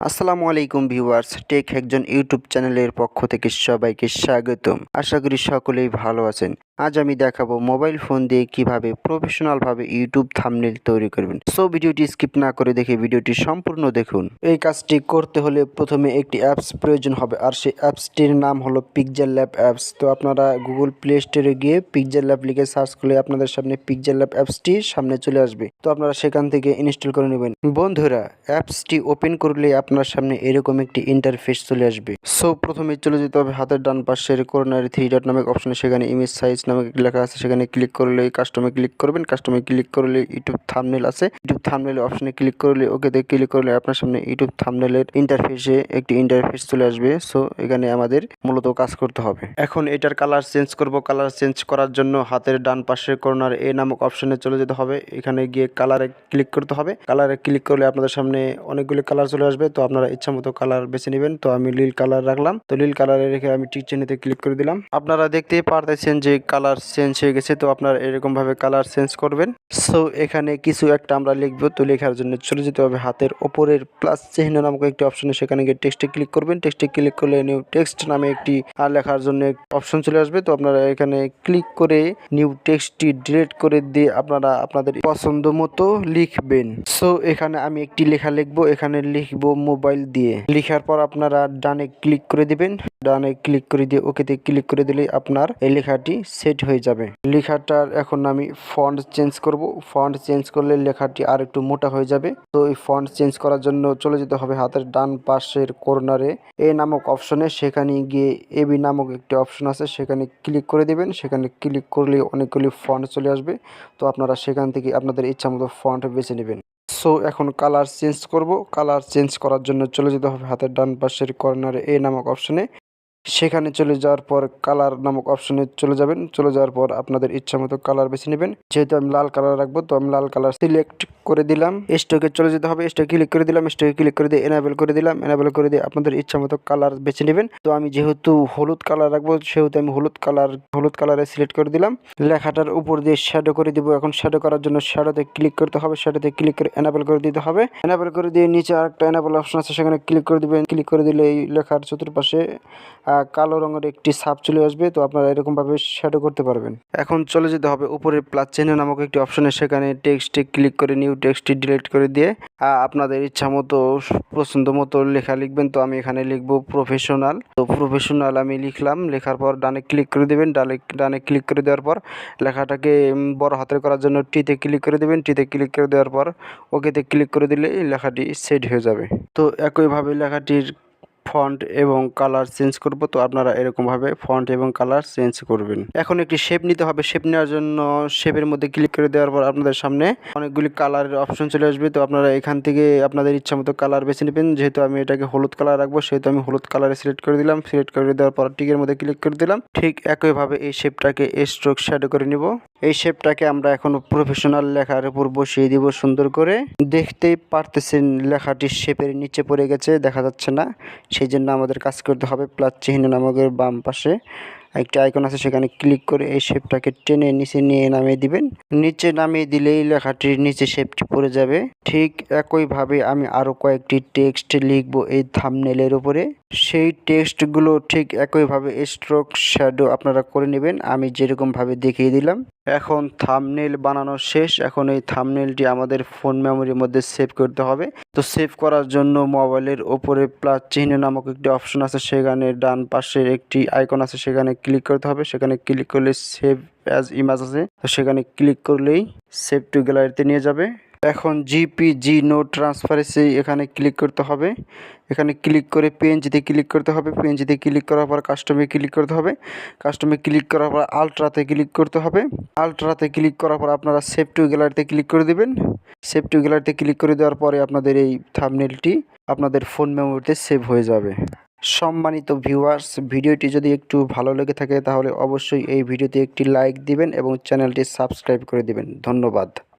আসসালামু আলাইকুম viewers, take একজন ইউটিউব চ্যানেলের পক্ষ থেকে সবাইকে স্বাগতম। আশা করি সকলেই ভালো আছেন। আজ আমি দেখাবো মোবাইল ফোন দিয়ে কীভাবে প্রফেশনালভাবে ইউটিউব থাম্বনেল তৈরি করবেন। সো ভিডিওটি স্কিপ না করে দেখে ভিডিওটি সম্পূর্ণ দেখুন। এই কাজটি করতে হলে প্রথমে একটি অ্যাপস প্রয়োজন হবে, আর সেই অ্যাপসটির নাম হলো পিকজার ল্যাব অ্যাপস তো আপনারা গুগল প্লে স্টোরে গিয়ে পিকজার ল্যাব লিখে সার্চ করলে আপনাদের সামনে পিকজার ল্যাব অ্যাপসটি সামনে চলে আসবে। তো আপনারা সেখান থেকে ইনস্টল করে নেবেন। বন্ধুরা, অ্যাপসটি ওপেন করলে আপনার সামনে এরকম একটি ইন্টারফেস চলে আসবে। সো প্রথমে চলে যেতে হবে হাতের ডান পাশের কর্নার থ্রি ডট নামক অপশনে সেখানে ইমেজ সাইজ একটি লেখা আছে, সেখানে ক্লিক করলে কাস্টমে ক্লিক করবেন কাস্টমে ক্লিক করলে ইউটিউব থামনেল আছে। ইউটিউব থামনেল অপশনে ক্লিক করলে ওকেতে ক্লিক করলে আপনার সামনে ইউটিউব থামনেলের ইন্টারফেসে একটি ইন্টারফেস চলে আসবে। সো এখানে আমাদের মূলত কাজ করতে হবে। এখন এটার কালার চেঞ্জ করব। কালার চেঞ্জ করার জন্য হাতের ডান পাশের কর্নার এ নামক অপশনে চলে যেতে হবে। এখানে গিয়ে কালারে ক্লিক করতে হবে। কালারে ক্লিক করলে আপনাদের সামনে অনেকগুলি কালার চলে আসবে। তো আপনারা ইচ্ছা মতো কালার বেছে নেবেন। তো আমি লীল কালার রাখলাম। তো লীল কালারে রেখে আমি টিক চিহ্নিতে ক্লিক করে দিলাম। আপনারা দেখতেই পারতেছেন যে কালার চেঞ্জ হয়ে গেছে, তো আপনারা এরকম ভাবে কালার চেঞ্জ করবেন। সো এখানে কিছু একটা আমরা লিখব, তো লেখার জন্য চলে যেতে হবে হাতের ওপরের প্লাস চিহ্ন নামক একটি অপশনে সেখানে গিয়ে টেক্সটে ক্লিক করবেন টেক্সটে ক্লিক করলে নিউ টেক্সট নামে একটি আর লেখার জন্য অপশন চলে আসবে। তো আপনারা এখানে ক্লিক করে নিউ টেক্সটটি ডিলিট করে দিয়ে আপনারা আপনাদের পছন্দ মতো লিখবেন। সো এখানে আমি একটি লেখা লিখব, এখানে লিখব মোবাইল দিয়ে। লেখার পর আপনারা ডানে ক্লিক করে দিবেন। ডানে ক্লিক করে দিয়ে ওকেতে ক্লিক করে দিলেই আপনার এই লেখাটি সেট হয়ে যাবে। লেখাটার এখন আমি ফন্ট চেঞ্জ করব। ফন্ট চেঞ্জ করলে লেখাটি আর একটু মোটা হয়ে যাবে। তো এই ফন্ট চেঞ্জ করার জন্য চলে যেতে হবে হাতের ডান পাশের কর্নারে। এ নামক অপশনে সেখানে গিয়ে এবি নামক একটি অপশন আছে, সেখানে ক্লিক করে দেবেন। সেখানে ক্লিক করলে অনেকগুলি ফন্ট চলে আসবে। তো আপনারা সেখান থেকে আপনাদের ইচ্ছা মতো ফন্ট বেছে নেবেন। সো এখন কালার চেঞ্জ করব। কালার চেঞ্জ করার জন্য চলে যেতে হবে হাতের ডান পাশের কর্নারে এ নামক অপশনে। সেখানে চলে যাওয়ার পর কালার নামক অপশনে চলে যাবেন। চলে যাওয়ার পর আপনাদের ইচ্ছা মতো কালার বেছে নেবেন। যেহেতু আমি লাল কালার রাখব, তো আমি লাল কালার সিলেক্ট করে দিলাম। স্টকে চলে যেতে হবে। স্টকে ক্লিক করে দিলাম। স্টকে ক্লিক করে দিয়ে এনাবেল করে দিলাম। এনাবেল করে দিয়ে আপনাদের ইচ্ছা মতো কালার বেছে নেবেন। তো আমি যেহেতু হলুদ কালার রাখব, সেহেতু আমি হলুদ কালার হলুদ কালারে সিলেক্ট করে দিলাম। লেখাটার উপর দিয়ে শ্যাডো করে দিব। এখন শ্যাডো করার জন্য শ্যাডোতে ক্লিক করতে হবে। শ্যাডোতে ক্লিক করে এনাবেল করে দিতে হবে। এনাবেল করে দিয়ে নিচে আরেকটা এনাবেল অপশন আছে। সেখানে ক্লিক করে দিবেন। ক্লিক করে দিলে এই লেখার চতুর্পাশে কালো রঙের একটি সাপ চলে আসবে। তো আপনারা এরকম ভাবে শ্যাডো করতে পারবেন। এখন চলে যেতে হবে উপরে প্লাস চিহ্ন নামক একটি অপশনে সেখানে টেক্সটে ক্লিক করে নিউ টেক্সটটি ডিলিট করে দিয়ে আপনাদের ইচ্ছা মতো, পছন্দ মতো লেখা লিখবেন। তো আমি এখানে লিখব প্রফেশনাল তো প্রফেশনাল আমি লিখলাম। লেখার পর ডানে ক্লিক করে দেবেন। ডানে ডানে ক্লিক করে দেওয়ার পর লেখাটাকে বড় হাতের করার জন্য টিতে ক্লিক করে দেবেন। টিতে ক্লিক করে দেওয়ার পর ওকেতে ক্লিক করে দিলে লেখাটি সেট হয়ে যাবে। তো একইভাবে লেখাটির ফন্ট এবং কালার চেঞ্জ করব। তো আপনারা এরকমভাবে ফন্ট এবং কালার চেঞ্জ করবেন। এখন একটি শেপ নিতে হবে। শেপ নেওয়ার জন্য শেপের মধ্যে ক্লিক করে দেওয়ার পর আপনাদের সামনে অনেকগুলি কালারের অপশন চলে আসবে। তো আপনারা এখান থেকে আপনাদের ইচ্ছা মতো কালার বেছে নেবেন। যেহেতু আমি এটাকে হলুদ কালার রাখব, সেহেতু আমি হলুদ কালারে সিলেক্ট করে দিলাম। সিলেক্ট করে দেওয়ার পর টিকের মধ্যে ক্লিক করে দিলাম। ঠিক একইভাবে এই শেপটাকে স্ট্রোক শ্যাডো করে নিব। এই শেপটাকে আমরা এখন প্রফেশনাল লেখার উপর বসিয়ে দিব সুন্দর করে। দেখতেই পারতেছেন লেখাটি শেপের নিচে পড়ে গেছে, দেখা যাচ্ছে না। সেই জন্য আমাদের কাজ করতে হবে প্লাস চিহ্ন নামকের বাম পাশে। একটি আইকন আছে, সেখানে ক্লিক করে এই শেপটাকে টেনে নিচে নিয়ে নামিয়ে দিবেন। নিচে নামিয়ে দিলেই লেখাটির নিচে শেপটি পড়ে যাবে। ঠিক একইভাবে আমি আরও কয়েকটি টেক্সট লিখব এই থামনেলের উপরে। সেই টেক্সটগুলো ঠিক একইভাবে স্ট্রোক শ্যাডো আপনারা করে নেবেন। আমি যেরকমভাবে দেখিয়ে দিলাম। এখন থামনেল বানানো শেষ। এখন এই থামনেলটি আমাদের ফোন মেমোরির মধ্যে সেভ করতে হবে। তো সেভ করার জন্য মোবাইলের ওপরে প্লাস চিহ্ন নামক একটি অপশন আছে। সেখানে ডান পাশের একটি আইকন আছে। সেখানে ক্লিক করতে হবে। সেখানে ক্লিক করলে সেভ অ্যাজ ইমেজ আছে। তো সেখানে ক্লিক করলেই সেভ টু গ্যালারিতে নিয়ে যাবে। এখন জিপিজি নো ট্রান্সফারেন্সি এখানে ক্লিক করতে হবে। এখানে ক্লিক করে পিএনজিতে ক্লিক করতে হবে। পিএনজিতে ক্লিক করার পর কাস্টমে ক্লিক করতে হবে। কাস্টমে ক্লিক করার পর আলট্রাতে ক্লিক করতে হবে। আলট্রাতে ক্লিক করার পর আপনারা সেভ টু গ্যালারিতে ক্লিক করে দেবেন। সেভ টু গ্যালারিতে ক্লিক করে দেওয়ার পরে আপনাদের এই থামনেলটি আপনাদের ফোন মেমোরিতে সেভ হয়ে যাবে। সম্মানিত ভিউয়ার্স ভিডিওটি যদি একটু ভালো লেগে থাকে তাহলে অবশ্যই এই ভিডিওতে একটি লাইক দিবেন এবং চ্যানেলটি সাবস্ক্রাইব করে দিবেন। ধন্যবাদ।